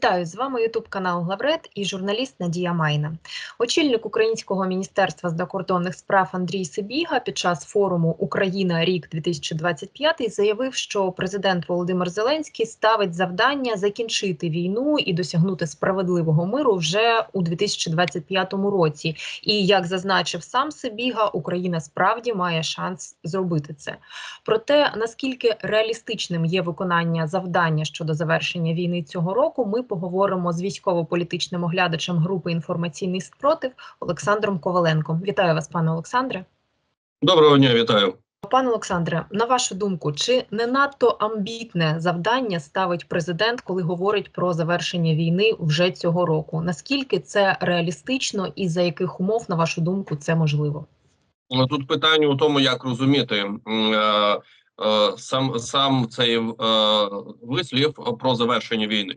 Вітаю з вами Ютуб канал Главред і журналіст Надія Майна. Очільник Українського міністерства з закордонних справ Андрій Сибіга під час форуму Україна рік 2025 заявив, що президент Володимир Зеленський ставить завдання закінчити війну і досягнути справедливого миру вже у 2025 році. І як зазначив сам Сибіга, Україна справді має шанс зробити це. Проте наскільки реалістичним є виконання завдання щодо завершення війни цього року, ми поговоримо з військово-політичним оглядачем групи інформаційний спротив Олександром Коваленком. Вітаю вас, пане Олександре. Доброго дня, вітаю. Пане Олександре, на вашу думку, чи не надто амбітне завдання ставить президент, коли говорить про завершення війни вже цього року? Наскільки це реалістично і за яких умов, на вашу думку, це можливо? Ну, Тут питання у тому, як розуміти е, е, сам сам цей е, вислів про завершення війни.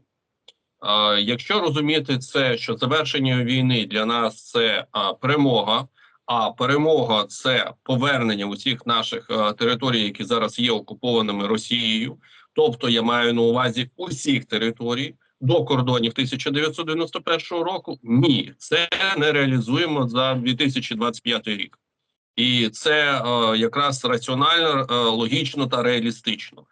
Якщо розуміти це, що завершення війни для нас це перемога, а перемога це повернення усіх наших територій, які зараз є окупованими Росією, тобто я маю на увазі усіх територій. До кордонів 1991 року ні, це не реалізуємо за 2025 рік. І це е, якраз раціонально, е, логічно та реалістично.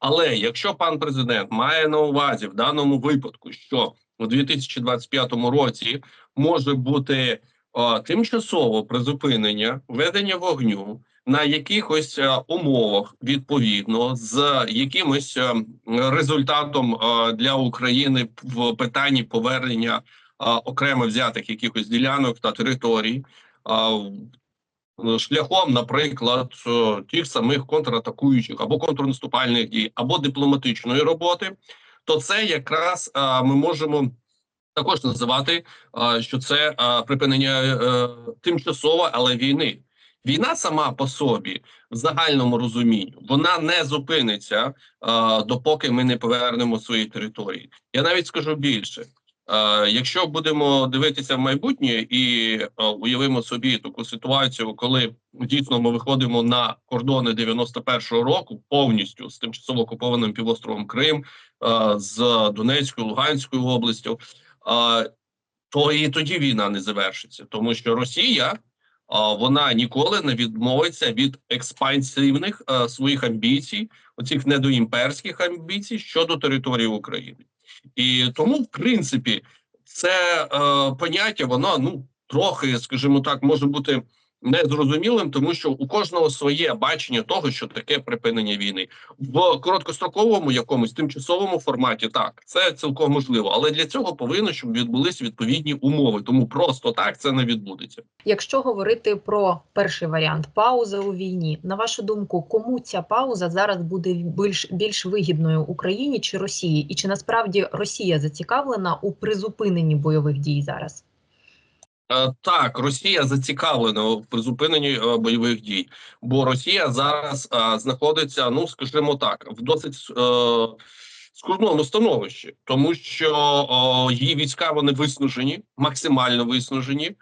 Але якщо пан президент має на увазі в даному випадку, що у 2025 році може бути е, тимчасово призупинення ведення вогню на якихось е, умовах відповідно з якимось е, результатом е, для України в питанні повернення е, окремо взятих якихось ділянок та територій. Е, шляхом, наприклад, е, тих самих контратакуючих або контрнаступальних дій, або дипломатичної роботи, то це якраз е, ми можемо також називати, що це припинення тимчасове, але війни. Війна сама по собі в загальному розумінні вона не зупиниться допоки ми не повернемо свої території. Я навіть скажу більше. Е, Якщо будемо дивитися в майбутнє і е, уявимо собі таку ситуацію, коли дійсно ми виходимо на кордони 91-го року повністю з тимчасово окупованим півостровом Крим, е, з Донецькою, Луганською областю, то і тоді війна не завершиться, тому що Росія. Вона ніколи не відмовиться від експансивних своїх амбіцій, оцих недоімперських амбіцій щодо території України. І тому, в принципі, це е, поняття воно ну трохи, скажімо так, може бути незрозумілим, тому що у кожного своє бачення того, що таке припинення війни в короткостроковому якомусь тимчасовому форматі. Так, це цілком можливо, але для цього повинно, щоб відбулись відповідні умови. Тому просто так це не відбудеться. Якщо говорити про перший варіант пауза у війні, на вашу думку, кому ця пауза зараз буде більш більш вигідною Україні чи Росії? І чи насправді Росія зацікавлена у призупиненні бойових дій зараз? Е, Так, Росія зацікавлена в призупиненні е, бойових дій, бо Росія зараз е, знаходиться, ну скажімо так, в досить скрутному становищі, тому що її війська вони виснажені, максимально виснажені.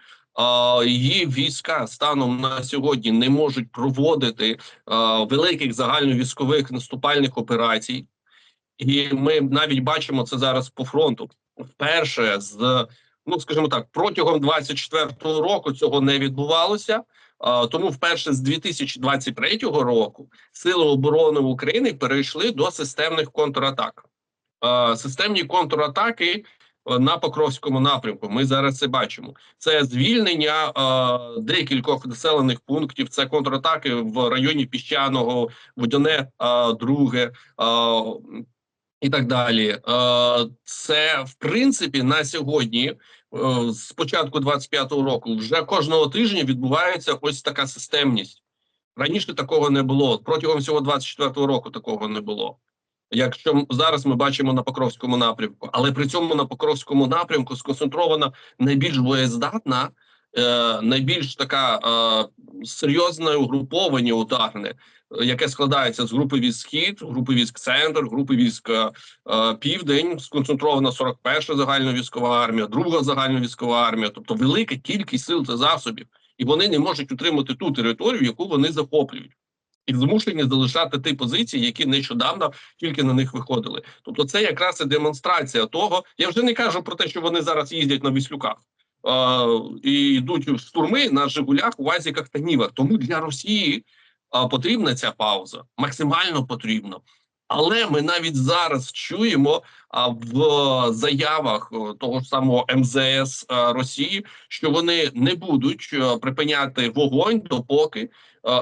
Її війська станом на сьогодні не можуть проводити великих загальновійськових наступальних операцій, і ми навіть бачимо це зараз по фронту. Вперше з ну скажімо так, протягом 24-го року цього не відбувалося. Тому, вперше з 2023 року сили оборони України перейшли до системних контратак. Системні контратаки е, на Покровському напрямку. Ми зараз це бачимо. Це звільнення декількох населених пунктів. Це контратаки в районі піщаного, водяне, друге. І так далі, це в принципі на сьогодні, з початку 25-го року, вже кожного тижня відбувається ось така системність. Раніше такого не було. Протягом всього 24-го року такого не було. Якщо зараз ми бачимо на Покровському напрямку, але при цьому на Покровському напрямку сконцентрована найбільш боєздатна, е, найбільш така е, серйозне угруповання ударне, яке складається з групи військ схід, групи військ центр, групи військ е, південь, сконцентрована 41-ша загальновійськова армія, друга загальновійськова армія, тобто велика кількість сил та засобів, і вони не можуть утримати ту територію, яку вони захоплюють. і змушені залишати ті позиції, які нещодавно тільки на них виходили. Тобто, це якраз і демонстрація того. Я вже не кажу про те, що вони зараз їздять на віслюках. І йдуть в штурми на Жигулях, Уазіках та Нівах. Тому для Росії потрібна ця пауза, максимально потрібна. Але ми навіть зараз чуємо а, в заявах е, того ж самого МЗС е, Росії, що вони не будуть е, припиняти вогонь допоки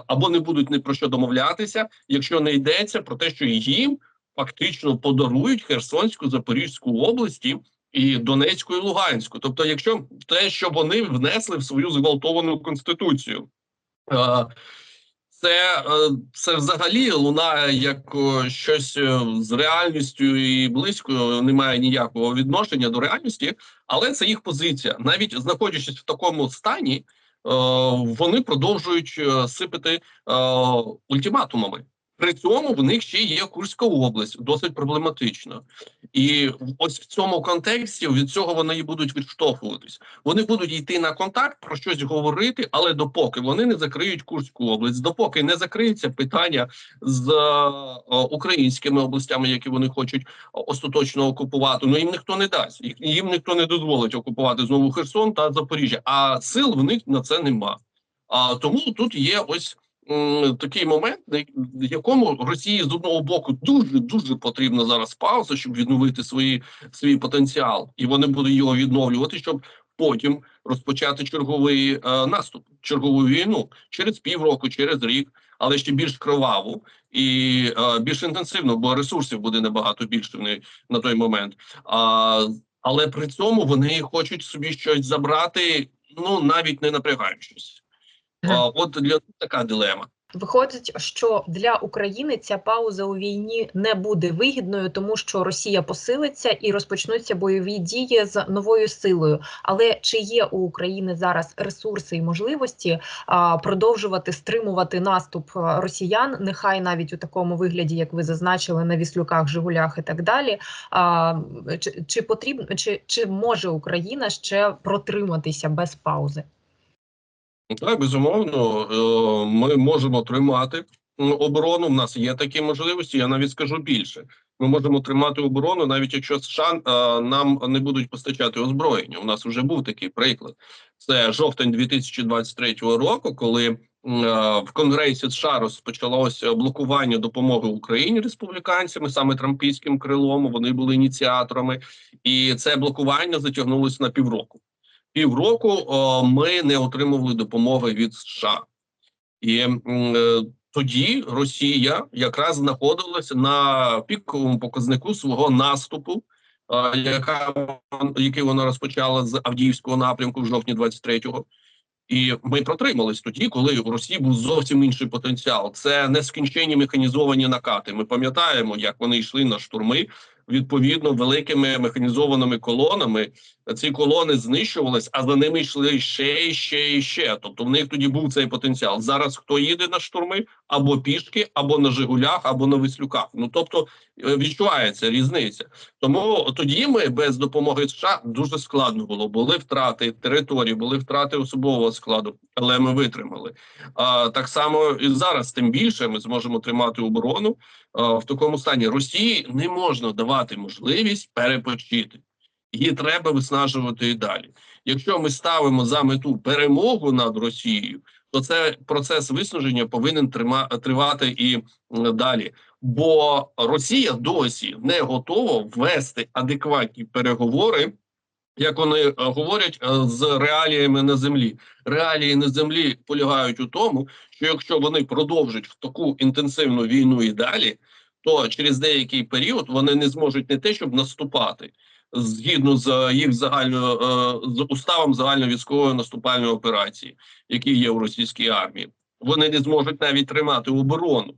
або не будуть ні про що домовлятися, якщо не йдеться про те, що їм фактично подарують Херсонську Запорізьку області і Донецьку і Луганську. Тобто, якщо те, що вони внесли в свою зґвалтовану конституцію. е, це, е, це взагалі лунає як щось е, з реальністю і близько не має ніякого відношення до реальності, але це їх позиція. Навіть знаходячись в такому стані, вони продовжують сипати е, ультиматумами. При цьому в них ще є Курська область, досить проблематична, і ось в цьому контексті від цього вони і будуть відштовхуватись. Вони будуть йти на контакт про щось говорити, але допоки вони не закриють Курську область, допоки не закриється питання з е, українськими областями, які вони хочуть остаточно окупувати. Ну їм ніхто не дасть, їм ніхто не дозволить окупувати знову Херсон та Запоріжжя. А сил в них на це нема. А тому тут є ось такий момент, в якому Росії з одного боку дуже дуже потрібна зараз пауза, щоб відновити свої свій потенціал, і вони будуть його відновлювати, щоб потім розпочати черговий е, наступ, чергову війну через півроку, через рік, але ще більш криваву і е, більш інтенсивно, бо ресурсів буде набагато більше в неї на той момент. А, але при цьому вони хочуть собі щось забрати, ну навіть не напрягаючись. А, от для така дилема. Виходить, що для України ця пауза у війні не буде вигідною, тому що Росія посилиться і розпочнуться бойові дії з новою силою. Але чи є у України зараз ресурси і можливості а, продовжувати стримувати наступ росіян, нехай навіть у такому вигляді, як ви зазначили, на віслюках, Жигулях і так далі? А, чи, чи потрібно чи, чи може Україна ще протриматися без паузи? Так, безумовно, е, ми можемо тримати оборону. У нас є такі можливості. Я навіть скажу більше. Ми можемо тримати оборону, навіть якщо США е, нам не будуть постачати озброєння. У нас вже був такий приклад. Це жовтень 2023 року, коли е, в Конгресі США розпочалося блокування допомоги Україні республіканцями, саме трампійським крилом. Вони були ініціаторами, і це блокування затягнулося на півроку півроку ми не отримували допомоги від США, і е, тоді Росія якраз знаходилася на піковому показнику свого наступу, яка який вона розпочала з Авдіївського напрямку в жовтні 23-го. І ми протримались тоді, коли у Росії був зовсім інший потенціал. Це нескінченні механізовані накати. Ми пам'ятаємо, як вони йшли на штурми відповідно великими механізованими колонами. Ці колони знищувались, а за ними йшли ще і ще і ще. Тобто в них тоді був цей потенціал. Зараз хто їде на штурми або пішки, або на Жигулях, або на Віслюках. Ну тобто е, відчувається різниця. Тому тоді ми без допомоги США дуже складно було. Були втрати території, були втрати особового складу, але ми витримали. А так само і зараз, тим більше, ми зможемо тримати оборону в такому стані. Росії не можна давати можливість перепочити. Її треба виснажувати і далі. Якщо ми ставимо за мету перемогу над Росією, то це процес виснаження повинен трима, тривати і далі. Бо Росія досі не готова ввести адекватні переговори, як вони е, говорять, е, з реаліями на землі. Реалії на землі полягають у тому, що якщо вони продовжать в таку інтенсивну війну і далі, то через деякий період вони не зможуть не те, щоб наступати згідно з їх загальною е, з уставом загальновійськової наступальної операції, які є у російській армії. Вони не зможуть навіть тримати оборону.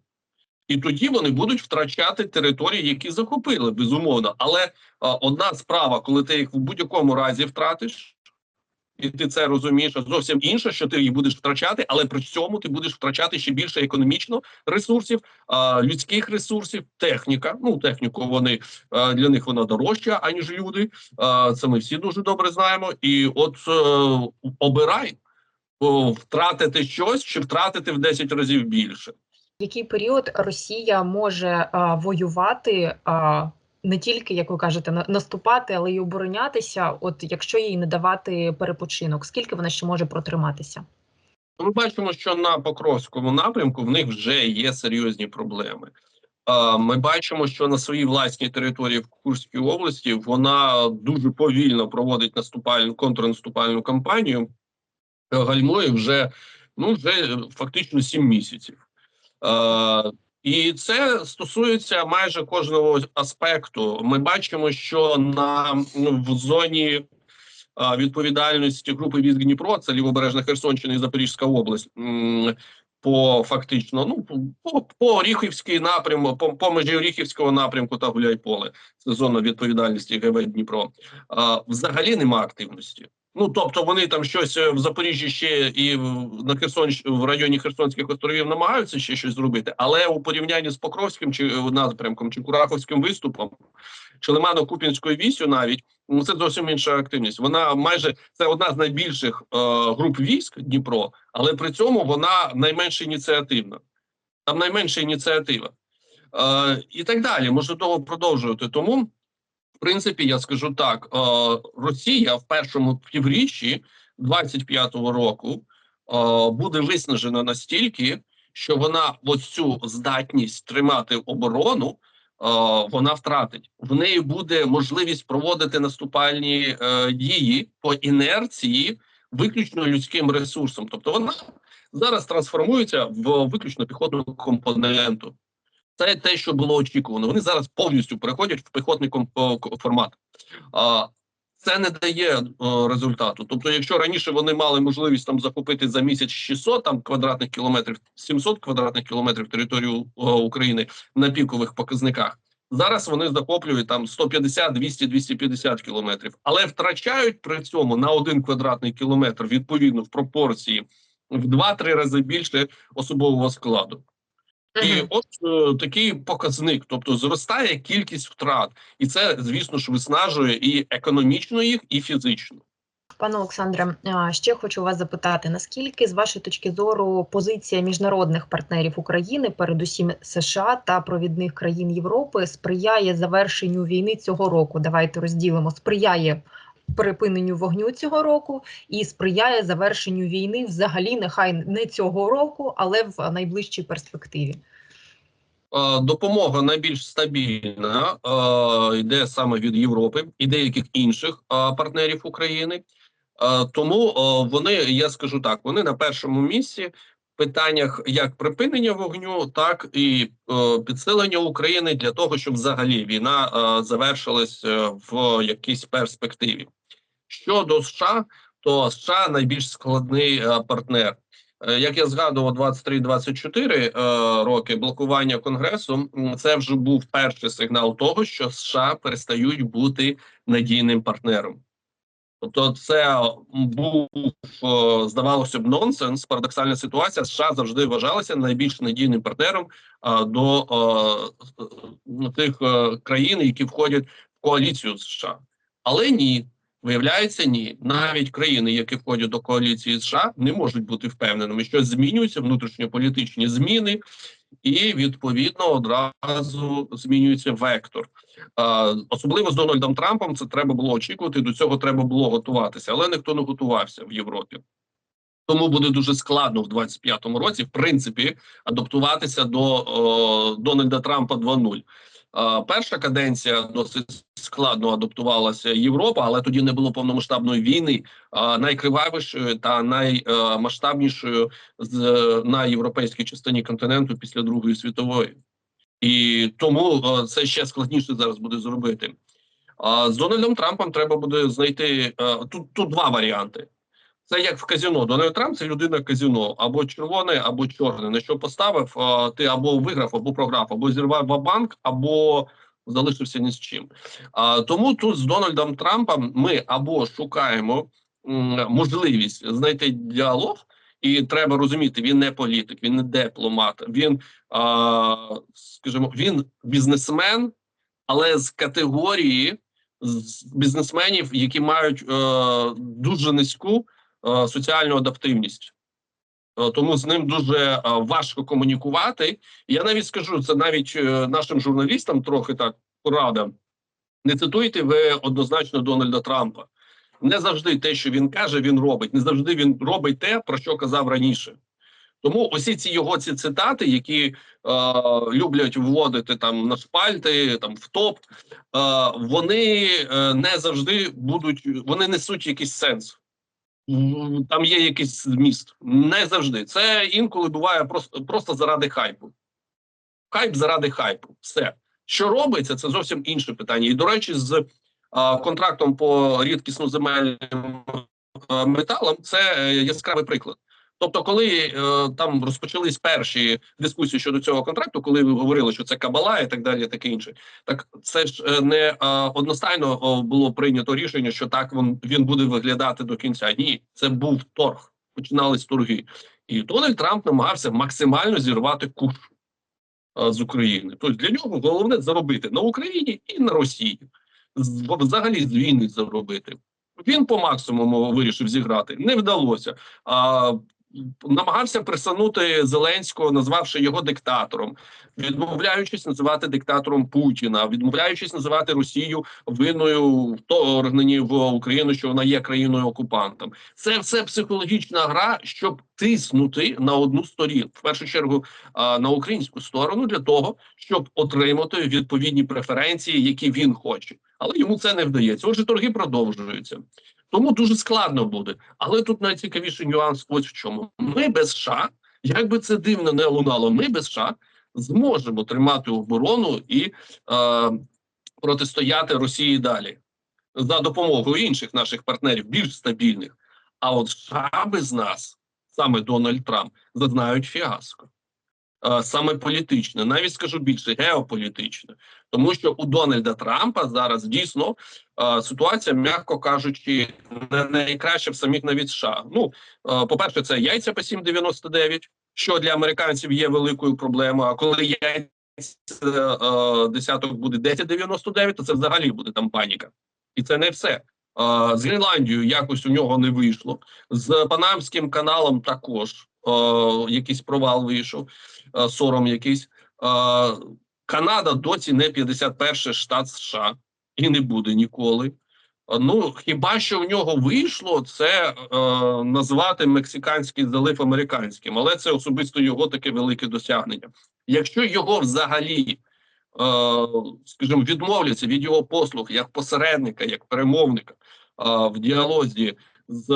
І тоді вони будуть втрачати території, які захопили, безумовно. Але а, одна справа, коли ти їх в будь-якому разі втратиш, і ти це розумієш, а зовсім інша, що ти їх будеш втрачати, але при цьому ти будеш втрачати ще більше економічно ресурсів, а, людських ресурсів, техніка. Ну, техніку вони а, для них вона дорожча, аніж люди. А, це ми всі дуже добре знаємо. І от е, обирай втратити щось чи втратити в 10 разів більше. Який період Росія може а, воювати а, не тільки, як ви кажете, на- наступати, але й оборонятися, от якщо їй не давати перепочинок, скільки вона ще може протриматися? Ми бачимо, що на Покровському напрямку в них вже є серйозні проблеми. Ми бачимо, що на своїй власній території в Курській області вона дуже повільно проводить наступальну контрнаступальну кампанію, гальмує вже ну вже фактично сім місяців. Е, і це стосується майже кожного аспекту. Ми бачимо, що на ну, в зоні відповідальності групи військ Дніпро, це лівобережна Херсонщина і Запорізька область. По фактично, ну по, по Оріхівський напрямку, по, по межі Оріхівського напрямку та Гуляйполе, це зона відповідальності ГВ Дніпро. А, взагалі нема активності. Ну тобто вони там щось е, в Запоріжжі ще і на Херсон в районі Херсонських островів намагаються ще щось зробити, але у порівнянні з Покровським чи е, напрямком чи Кураховським виступом, чи Лимано-Купінською вісю навіть ну це зовсім інша активність. Вона майже це одна з найбільших е, груп військ Дніпро, але при цьому вона найменш ініціативна. Там найменша ініціатива. Е, і так далі. Можна довго продовжувати. Тому, принципі, я скажу так: е, Росія в першому півріччі 25-го року е, буде виснажена настільки, що вона ось цю здатність тримати оборону. е, Вона втратить в неї буде можливість проводити наступальні дії по інерції виключно людським ресурсом. Тобто вона зараз трансформується в виключно піхотну компоненту. Це те, що було очікувано. Вони зараз повністю переходять в піхотний формат. А, це не дає е, результату. Тобто, якщо раніше вони мали можливість там захопити за місяць 600 там квадратних кілометрів, 700 квадратних кілометрів територію України на пікових показниках, зараз вони захоплюють там 150, 200, 250 кілометрів, але втрачають при цьому на один квадратний кілометр відповідно в пропорції в 2-3 рази більше особового складу. І от е, такий показник, тобто зростає кількість втрат, і це, звісно ж, виснажує і економічно їх, і фізично. Пане Олександре, ще хочу вас запитати: наскільки, з вашої точки зору, позиція міжнародних партнерів України, передусім США та провідних країн Європи, сприяє завершенню війни цього року? Давайте розділимо: сприяє припиненню вогню цього року і сприяє завершенню війни взагалі, нехай не цього року, але в найближчій перспективі. Е, Допомога найбільш стабільна е, йде саме від Європи і деяких інших е, партнерів України. Тому вони, я скажу так, вони на першому місці в питаннях як припинення вогню, так і підсилення України для того, щоб взагалі війна завершилась в якійсь перспективі. Щодо США, то США найбільш складний е, партнер. Е, Як я згадував, 23-24 е, роки блокування конгресу це вже був перший сигнал того, що США перестають бути надійним партнером. Тобто, це був здавалося б нонсенс, парадоксальна ситуація. США завжди вважалися найбільш надійним партнером до тих країн, які входять в коаліцію США, але ні. Виявляється, ні, навіть країни, які входять до коаліції США, не можуть бути впевненими, що змінюються внутрішньополітичні зміни, і відповідно одразу змінюється вектор. Особливо з Дональдом Трампом це треба було очікувати. До цього треба було готуватися, але ніхто не готувався в Європі. Тому буде дуже складно в 25-му році, в принципі, адаптуватися до о, Дональда Трампа 2.0. Перша каденція досить складно адаптувалася Європа, але тоді не було повномасштабної війни. Найкривавішою та наймасштабнішою на європейській частині континенту після Другої світової, і тому е, це ще складніше зараз буде зробити. З Дональдом Трампом треба буде знайти е, тут. Тут два варіанти. Це як в казіно. Дональд Трамп це людина казіно або червоне, або чорне. На що поставив, ти або виграв, або програв, або зірвав банк, або залишився ні з чим. Тому тут з Дональдом Трампом ми або шукаємо можливість знайти діалог, і треба розуміти, він не політик, він не дипломат, він, а, скажімо, він бізнесмен, але з категорії з бізнесменів, які мають е, дуже низьку соціальну адаптивність. Е, Тому з ним дуже е, важко комунікувати. Я навіть скажу це навіть е, нашим журналістам трохи так порада. Не цитуйте ви однозначно Дональда Трампа. Не завжди те, що він каже, він робить. Не завжди він робить те, про що казав раніше. Тому усі ці його ці цитати, які е, люблять вводити там на шпальти, там в топ, е, вони е, не завжди будуть, вони несуть якийсь сенс. Там є якийсь зміст. Не завжди. Це інколи буває просто, просто заради хайпу. Хайп заради хайпу. Все. Що робиться, це зовсім інше питання. І, до речі, з а, контрактом по рідкісно земельним а, металам це е, яскравий приклад. Тобто, коли е, там розпочались перші дискусії щодо цього контракту, коли ви говорили, що це кабала і так далі, таке інше, так це ж е, не одностайно було прийнято рішення, що так він, він буде виглядати до кінця. Ні, це був торг. Починались торги, і Дональд Трамп намагався максимально зірвати е, з України. Тобто для нього головне заробити на Україні і на Росії. Взагалі з війни заробити. Він по максимуму вирішив зіграти. Не вдалося. А, намагався присунути Зеленського, назвавши його диктатором, відмовляючись називати диктатором Путіна, відмовляючись називати Росію винною вторгненні в Україну, що вона є країною окупантом. Це все психологічна гра, щоб тиснути на одну сторін, в першу чергу на українську сторону, для того, щоб отримати відповідні преференції, які він хоче, але йому це не вдається. Отже, торги продовжуються. Тому дуже складно буде. Але тут найцікавіший нюанс ось в чому. Ми без США, як би це дивно не лунало, ми без США зможемо тримати оборону і е, протистояти Росії далі за допомогою інших наших партнерів, більш стабільних. А от США без нас, саме Дональд Трамп, зазнають фіаско. Е, Саме політичне, навіть скажу більше, геополітичне, тому що у Дональда Трампа зараз дійсно е, ситуація, м'яко кажучи, не найкраща в самих навіть США. Ну, е, по-перше, це яйця по 7,99, що для американців є великою проблемою. А коли яйця е, десяток буде 10,99, то це взагалі буде там паніка. І це не все. З Гренландією якось у нього не вийшло. З Панамським каналом також е, якийсь провал вийшов, е, сором якийсь. Е, Канада досі не 51 штат США і не буде ніколи. Ну хіба що в нього вийшло це е, назвати Мексиканський залив американським, але це особисто його таке велике досягнення. Якщо його взагалі, е, скажімо, відмовляться від його послуг як посередника, як перемовника е, в діалозі з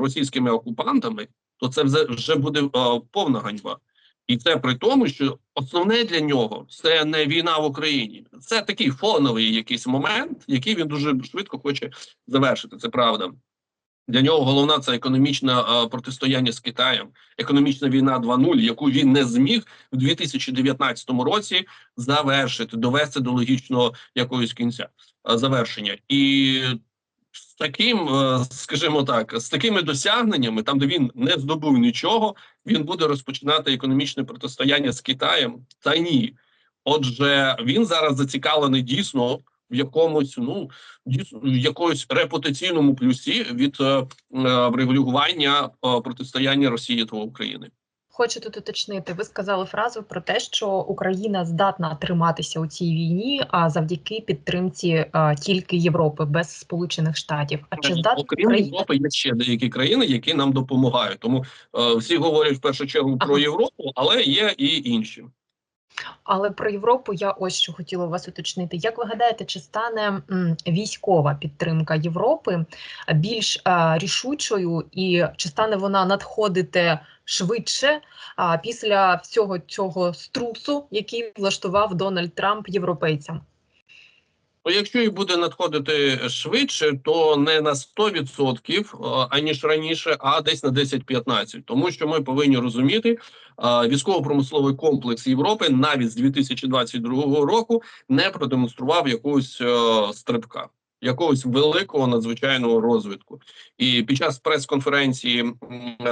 російськими окупантами, то це вже буде е, повна ганьба. І це при тому, що основне для нього це не війна в Україні, це такий фоновий якийсь момент, який він дуже швидко хоче завершити. Це правда. Для нього головна це економічне протистояння з Китаєм, економічна війна 2.0, яку він не зміг в 2019 році завершити, довести до логічного якогось кінця завершення. І з таким, е, скажімо так, з такими досягненнями, там де він не здобув нічого, він буде розпочинати економічне протистояння з Китаєм. Та ні. Отже, він зараз зацікавлений дійсно в якомусь, ну дійсно в якомусь репутаційному плюсі від е, е, врегулювання е, протистояння Росії та України. Хочу тут уточнити. Ви сказали фразу про те, що Україна здатна триматися у цій війні, а завдяки підтримці а, тільки Європи без Сполучених Штатів. А чи здатна Окрім Україна? Європи, є ще деякі країни, які нам допомагають. Тому е, всі говорять в першу чергу про Європу, але є і інші. Але про Європу я ось що хотіла вас уточнити. Як ви гадаєте, чи стане військова підтримка Європи більш рішучою, і чи стане вона надходити швидше після всього цього струсу, який влаштував Дональд Трамп європейцям? Ну, якщо і буде надходити швидше, то не на 100%, е, аніж раніше, а десь на 10-15. Тому що ми повинні розуміти, військово-промисловий комплекс Європи навіть з 2022 року не продемонстрував якогось е, стрибка. Якогось великого надзвичайного розвитку, і під час прес-конференції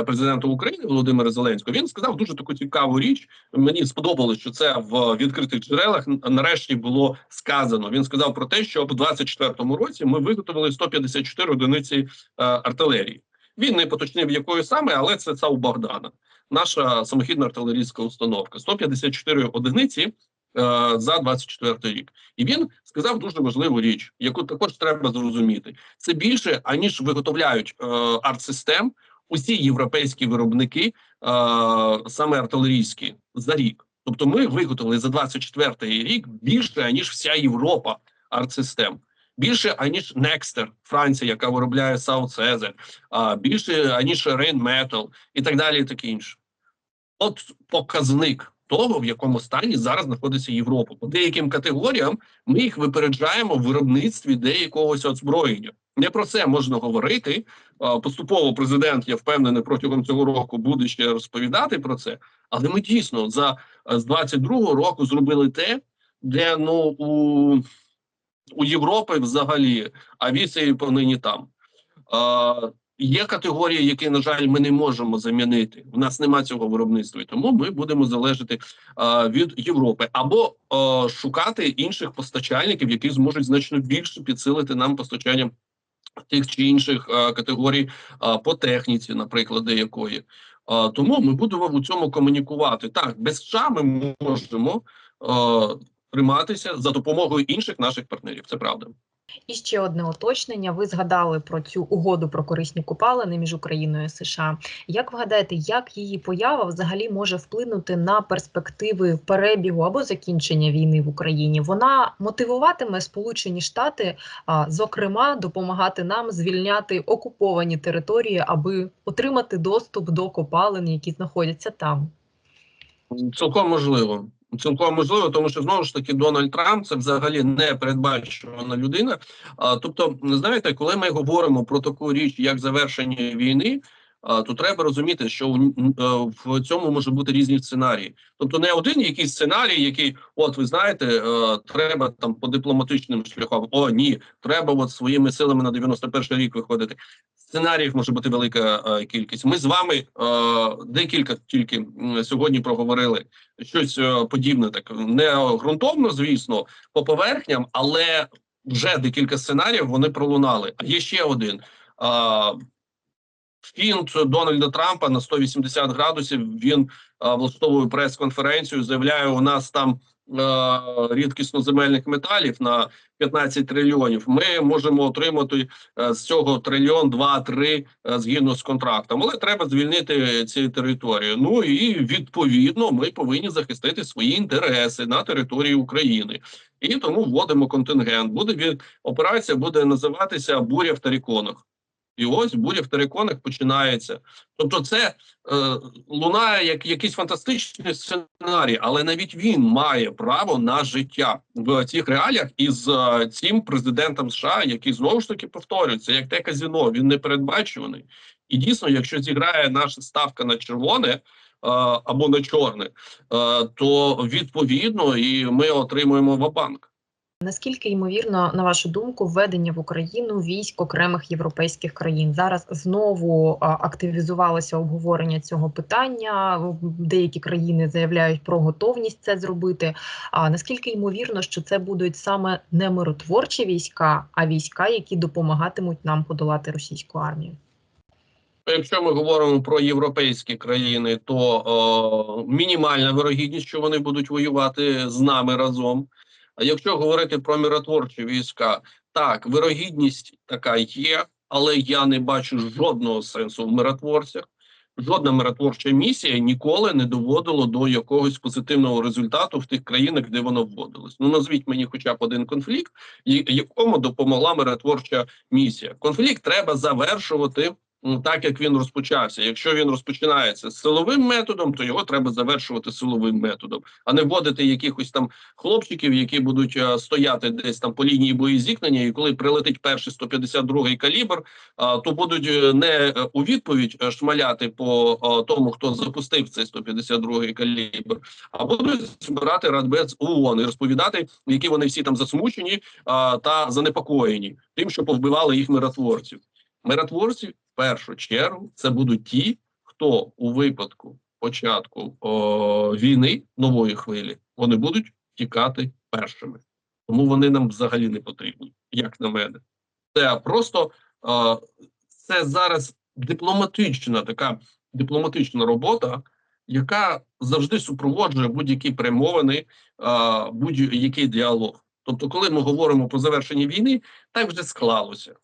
президента України Володимира Зеленського він сказав дуже таку цікаву річ. Мені сподобалось, що це в відкритих джерелах нарешті було сказано. Він сказав про те, що в 24-му році ми виготовили 154 одиниці е, артилерії. Він не поточнив якою саме, але це ЦАУ Богдана, наша самохідна артилерійська установка. 154 одиниці за 24 рік. І він сказав дуже важливу річ, яку також треба зрозуміти. Це більше аніж виготовляють е, артсистем усі європейські виробники, е, саме артилерійські, за рік. Тобто, ми виготовили за 24 рік більше аніж вся Європа артсистем. Більше аніж Nexter, Франція, яка виробляє South Cezar, а більше аніж Rheinmetall і так далі, і таке інше. От показник того, в якому стані зараз знаходиться Європа. По деяким категоріям ми їх випереджаємо в виробництві деякогось озброєння. Не про це можна говорити. Поступово президент, я впевнений, протягом цього року буде ще розповідати про це. Але ми дійсно за з 22-го року зробили те, де ну у, у Європи взагалі авіції повинні там. Є категорії, які, на жаль, ми не можемо замінити. У нас нема цього виробництва, і тому ми будемо залежати а, від Європи або а, шукати інших постачальників, які зможуть значно більше підсилити нам постачання тих чи інших а, категорій а, по техніці, наприклад, якої. А, тому ми будемо в цьому комунікувати. Так, без США ми можемо а, триматися за допомогою інших наших партнерів. Це правда. І ще одне уточнення. Ви згадали про цю угоду про корисні копалини між Україною і США. Як ви гадаєте, як її поява взагалі може вплинути на перспективи перебігу або закінчення війни в Україні? Вона мотивуватиме Сполучені Штати, зокрема, допомагати нам звільняти окуповані території, аби отримати доступ до копалин, які знаходяться там. Цілком можливо. Цілком можливо, тому що знову ж таки Дональд Трамп це взагалі не передбачувана людина. А, тобто, знаєте, коли ми говоримо про таку річ, як завершення війни, то треба розуміти, що в, е, в цьому може бути різні сценарії. Тобто, не один якийсь сценарій, який, от ви знаєте, е, треба там по дипломатичним шляхам. О, ні, треба от своїми силами на 91 рік виходити. Сценаріїв може бути велика е, кількість. Ми з вами декілька тільки сьогодні проговорили щось подібне, так не ґрунтовно, звісно, по поверхням, але вже декілька сценаріїв вони пролунали. А є ще один. А, Фінт Дональда Трампа на 180 градусів він а, влаштовує прес-конференцію. Заявляє, у нас там а, рідкісно земельних металів на 15 трильйонів. Ми можемо отримати е, з цього трильйон, два-три е, згідно з контрактом. Але треба звільнити ці території. Ну і відповідно ми повинні захистити свої інтереси на території України. І тому вводимо контингент. Буде від операція буде називатися буря в Таріконах. І ось буря в Тереконах починається. Тобто, це е, лунає як якийсь фантастичний сценарій, але навіть він має право на життя в цих реаліях із е, цим президентом США, який знову ж таки повторюється, як те казіно, він не передбачуваний. І дійсно, якщо зіграє наша ставка на червоне е, або на чорне, е, то відповідно і ми отримуємо вабанк. Наскільки ймовірно, на вашу думку, введення в Україну військ окремих європейських країн зараз знову активізувалося обговорення цього питання? Деякі країни заявляють про готовність це зробити. А наскільки ймовірно, що це будуть саме не миротворчі війська, а війська, які допомагатимуть нам подолати російську армію? Якщо ми говоримо про європейські країни, то е, мінімальна вирогідність, що вони будуть воювати з нами разом. А якщо говорити про миротворчі війська, так вирогідність така є, але я не бачу жодного сенсу в миротворцях. Жодна миротворча місія ніколи не доводила до якогось позитивного результату в тих країнах, де воно вводилось. Ну назвіть мені, хоча б один конфлікт, якому допомогла миротворча місія. Конфлікт треба завершувати так, як він розпочався. Якщо він розпочинається з силовим методом, то його треба завершувати силовим методом, а не вводити якихось там хлопчиків, які будуть е, стояти десь там по лінії боєзіткнення, і коли прилетить перший 152-й калібр, а, то будуть е, не е, у відповідь шмаляти по тому, хто запустив цей 152-й калібр, а будуть збирати радбез ООН і розповідати, які вони всі там засмучені та занепокоєні тим, що повбивали їх миротворців. Миротворці в першу чергу це будуть ті, хто у випадку початку о, війни нової хвилі вони будуть тікати першими. Тому вони нам взагалі не потрібні, як на мене. Це просто е, це зараз дипломатична така дипломатична робота, яка завжди супроводжує будь-які перемовини, а, будь-який діалог. Тобто, коли ми говоримо про завершення війни, так вже склалося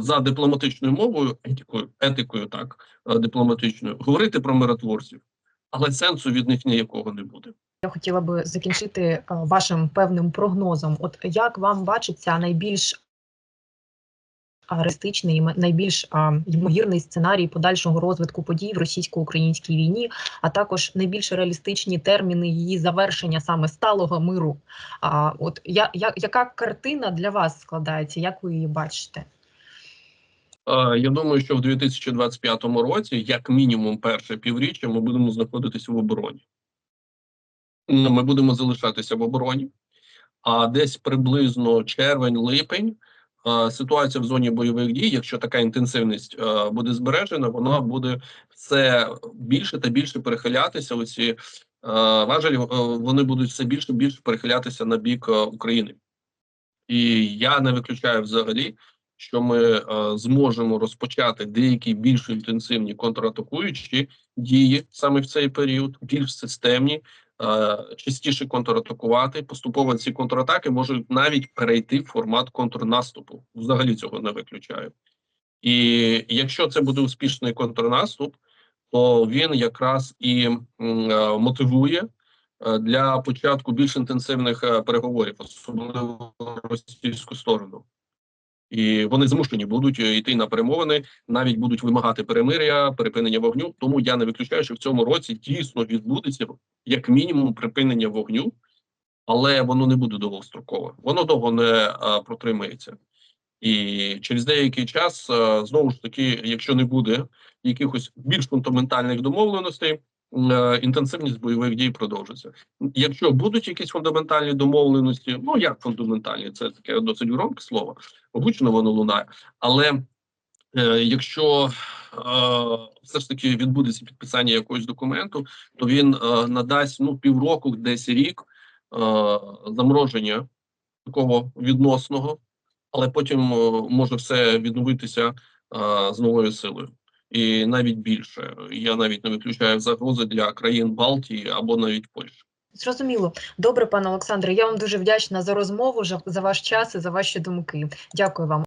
за дипломатичною мовою, етикою, етикою, так дипломатичною, говорити про миротворців, але сенсу від них ніякого не буде. Я хотіла би закінчити е, вашим певним прогнозом. От як вам бачиться найбільш реалістичний, найбільш ймовірний сценарій подальшого розвитку подій в російсько-українській війні, а також найбільш реалістичні терміни її завершення саме сталого миру? А от я, я, яка картина для вас складається? Як ви її бачите? Е, Я думаю, що в 2025 році, як мінімум, перше півріччя, ми будемо знаходитися в обороні. Ну, Ми будемо залишатися в обороні. А десь приблизно червень-липень е, ситуація в зоні бойових дій, якщо така інтенсивність е, буде збережена, вона буде все більше та більше перехилятися. Оці важелі вони будуть все більше і більше перехилятися на бік України. І я не виключаю взагалі, що ми е, зможемо розпочати деякі більш інтенсивні контратакуючі дії саме в цей період, більш системні, е, частіше контратакувати. Поступово ці контратаки можуть навіть перейти в формат контрнаступу. Взагалі цього не виключаю. І якщо це буде успішний контрнаступ, то він якраз і е, мотивує для початку більш інтенсивних переговорів, особливо російську сторону. І вони змушені будуть е, йти на перемовини, навіть будуть вимагати перемиря, припинення вогню. Тому я не виключаю, що в цьому році дійсно відбудеться як мінімум припинення вогню, але воно не буде довгострокове. Воно довго не а, протримається. І через деякий час знову ж таки, якщо не буде якихось більш фундаментальних домовленостей, інтенсивність бойових дій продовжиться. Якщо будуть якісь фундаментальні домовленості, ну як фундаментальні, це таке досить громке слово, гучно воно лунає. Але е, якщо е, все ж таки відбудеться підписання якогось документу, то він е, надасть ну півроку, десь рік е, замороження такого відносного, але потім е, може все відновитися е, з новою силою. І навіть більше я навіть не виключаю загрози для країн Балтії або навіть Польщі. Зрозуміло. Добре, пане Олександре. Я вам дуже вдячна за розмову, за ваш час і за ваші думки. Дякую вам.